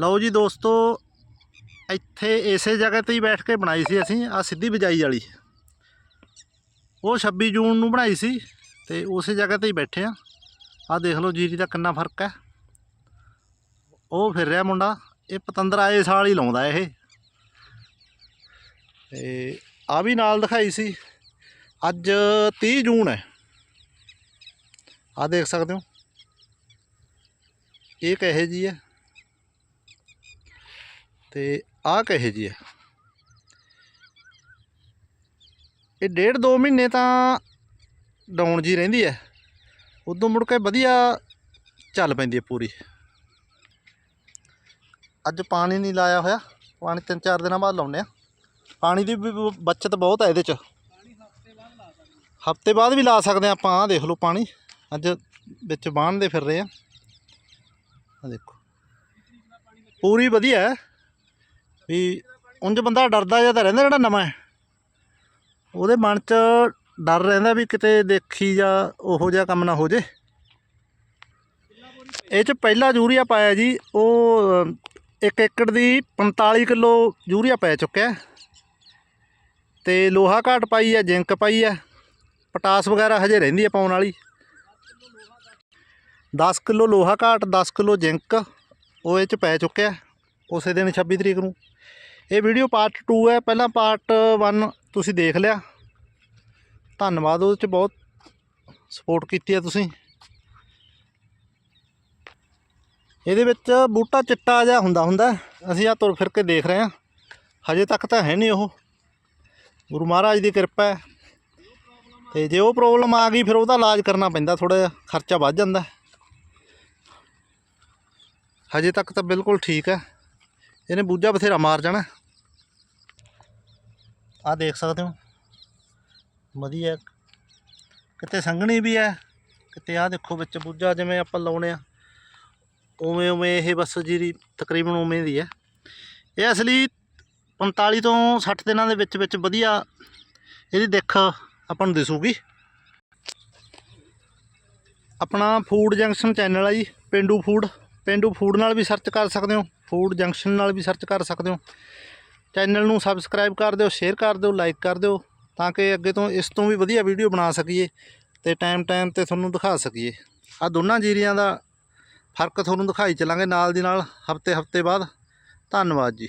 ਲਓ ਜੀ ਦੋਸਤੋ, ਇੱਥੇ ਇਸੇ ਜਗ੍ਹਾ ਤੇ ਹੀ ਬੈਠ ਕੇ ਬਣਾਈ ਸੀ ਅਸੀਂ ਆ ਸਿੱਧੀ ਬਿਜਾਈ ਵਾਲੀ। ਉਹ 26 ਜੂਨ ਨੂੰ ਬਣਾਈ ਸੀ ਤੇ ਉਸੇ ਜਗ੍ਹਾ ਤੇ ਹੀ ਬੈਠੇ ਆ। ਆ ਦੇਖ ਲਓ ਜੀਰੀ ਦਾ ਕਿੰਨਾ ਫ਼ਰਕ ਹੈ। ਉਹ ਫਿਰ ਰਿਹਾ ਮੁੰਡਾ, ਇਹ ਪਤੰਦਰ ਆਏ ਸਾਲ ਹੀ ਲਾਉਂਦਾ ਇਹ। ਤੇ ਆ ਵੀ ਨਾਲ ਦਿਖਾਈ ਸੀ। ਅੱਜ 30 ਜੂਨ ਹੈ। ਆ ਦੇਖ ਸਕਦੇ ਹੋ। ਇਹ ਕਹੇ ਜੀ ਹੈ? ਤੇ ਆਹ ਕਹੇ ਜੀ ਹੈ? ਇਹ ਡੇਢ ਦੋ ਮਹੀਨੇ ਤਾਂ ਡਾਊਨ ਜੀ ਰਹਿੰਦੀ ਹੈ। ਉਦੋਂ ਮੁੜ ਕੇ ਵਧੀਆ ਚੱਲ ਪੈਂਦੀ ਹੈ ਪੂਰੀ। ਅੱਜ ਪਾਣੀ ਨਹੀਂ ਲਾਇਆ ਹੋਇਆ। ਪਾਣੀ ਤਿੰਨ ਚਾਰ ਦਿਨਾਂ ਬਾਅਦ ਲਾਉਂਦੇ ਆ ਪਾਣੀ ਦੀ ਵੀ ਬ- ਬੱਚਤ ਬਹੁਤ ਹੈ ਇਹਦੇ ਚ। ਹਫ਼ਤੇ ਬਾਅਦ ਵੀ ਲਾ ਸਕਦੇ ਆ ਆਪਾਂ, ਆਹ ਦੇਖ ਲਓ ਪਾਣੀ। ਅੱਜ ਵਿੱਚ ਬਾਣਦੇ ਫਿਰ ਰਹੇ ਆ ਆ ਦੇਖੋ। ਪੂਰੀ ਵਧੀਆ ਹੈ। ਵੀ ਉਂਝ ਬੰਦਾ ਡਰਦਾ ਜਿਹਾ ਤਾਂ ਰਹਿੰਦਾ ਜਿਹੜਾ ਨਵਾਂ ਹੈ। ਉਹਦੇ ਮਨ 'ਚ ਡਰ ਰਹਿੰਦਾ ਵੀ ਕਿਤੇ ਦੇਖੀ ਜਾਂ ਉਹੋ ਜਿਹਾ ਕੰਮ ਨਾ ਹੋ ਜੇ। ਇਹ 'ਚ ਪਹਿਲਾ ਯੂਰੀਆ ਪਾਇਆ ਜੀ ਉਹ ਅ, ਇੱਕ ਏਕੜ ਦੀ 45 ਕਿਲੋ ਯੂਰੀਆ ਪੈ ਚੁੱਕਿਆ ਹੈ। ਤੇ ਲੋਹਾ ਘਾਟ ਪਾਈ ਹੈ ਜਿੰਕ ਪਾਈ ਹੈ ਪਟਾਸ ਵਗੈਰਾ ਹਜੇ ਰਹਿੰਦੀ ਹੈ ਪਾਉਣ ਵਾਲੀ। 10 ਕਿਲੋ ਲੋਹਾ ਘਾਟ 10 ਕਿਲੋ ਜਿੰਕ ਉਹ ਇਹ 'ਚ ਪੈ ਚੁੱਕਿਆ ਉਸੇ ਦਿਨ 26 ਤਰੀਕ ਨੂੰ। ਇਹ ਵੀਡੀਓ ਪਾਰਟ 2 ਹੈ। ਪਹਿਲਾਂ ਪਾਰਟ 1 ਤੁਸੀਂ ਦੇਖ ਲਿਆ। ਧੰਨਵਾਦ, ਉਹਦੇ 'ਚ ਬਹੁਤ ਸਪੋਰਟ ਕੀਤੀ ਹੈ ਤੁਸੀਂ। ਇਹਦੇ ਵਿੱਚ ਬੂਟਾ ਚਿੱਟਾ ਜਿਹਾ ਹੁੰਦਾ ਹੁੰਦਾ ਅਸੀਂ ਆ ਤੁਰ ਫਿਰ ਕੇ ਦੇਖ ਰਹੇ ਹਾਂ। ਹਜੇ ਤੱਕ ਤਾਂ ਹੈ ਨਹੀਂ ਉਹ। ਗੁਰੂ ਮਹਾਰਾਜ ਦੀ ਕਿਰਪਾ ਹੈ। ਤੇ ਜੇ ਉਹ ਪ੍ਰੋਬਲਮ ਆ ਗਈ, ਫਿਰ ਉਹਦਾ ਇਲਾਜ ਕਰਨਾ ਪੈਂਦਾ ਥੋੜਾ ਜਿਹਾ ਖਰਚਾ ਵੱਧ ਜਾਂਦਾ ਹਜੇ ਤੱਕ ਤਾਂ ਬਿਲਕੁਲ ਠੀਕ ਹੈ। ਇਹਨੇ ਬੂਝਾ ਬਥੇਰਾ ਮਾਰ ਜਾਣਾ। ਆਹ ਦੇਖ ਸਕਦੇ ਹੋ। ਵਧੀਆ। ਕਿਤੇ ਸੰਘਣੀ ਵੀ ਹੈ, ਕਿਤੇ ਆਹ ਦੇਖੋ ਵਿੱਚ ਬੂਝਾ ਜਿਵੇਂ ਆਪਾਂ ਲਾਉਣੇ ਆ। ਉਵੇਂ ਉਵੇਂ ਇਹ ਬਸ ਜਿਹੜੀ ਤਕਰੀਬਨ ਉਵੇਂ ਦੀ ਹੈ। ਇਹ ਅਸਲੀ 45 ਤੋਂ 60 ਦਿਨਾਂ ਦੇ ਵਿੱਚ ਵਿੱਚ ਵਧੀਆ ਇਹਦੀ ਦਿੱਖ ਆਪਾਂ ਨੂੰ ਦਿਸੂਗੀ। ਆਪਣਾ ਫੂਡ ਜੰਕਸ਼ਨ ਚੈਨਲ ਹੈ ਜੀ, ਪਿੰਡੂ ਫੂਡ। ਪਿੰਡੂ ਫੂਡ ਨਾਲ ਵੀ ਸਰਚ ਕਰ ਸਕਦੇ ਹੋ, ਫੂਡ ਜੰਕਸ਼ਨ ਨਾਲ ਵੀ ਸਰਚ ਕਰ ਸਕਦੇ ਹੋ। ਚੈਨਲ ਨੂੰ ਸਬਸਕ੍ਰਾਈਬ ਕਰ ਦਿਓ, ਸ਼ੇਅਰ ਕਰ ਦਿਓ, ਲਾਈਕ ਕਰ ਦਿਓ ਤਾਂ ਕਿ ਅੱਗੇ ਤੋਂ ਇਸ ਤੋਂ ਵੀ ਵਧੀਆ ਵੀਡੀਓ ਬਣਾ ਸਕੀਏ ਤੇ ਟਾਈਮ ਟਾਈਮ ਤੇ ਤੁਹਾਨੂੰ ਦਿਖਾ ਸਕੀਏ। ਆ ਦੋਨਾਂ ਜੀਰੀਆਂ ਦਾ ਫ਼ਰਕ ਤੁਹਾਨੂੰ ਦਿਖਾਈ ਚੱਲਾਂਗੇ ਨਾਲ ਦੀ ਨਾਲ, ਹਫ਼ਤੇ ਹਫ਼ਤੇ ਬਾਅਦ। ਧੰਨਵਾਦ ਜੀ।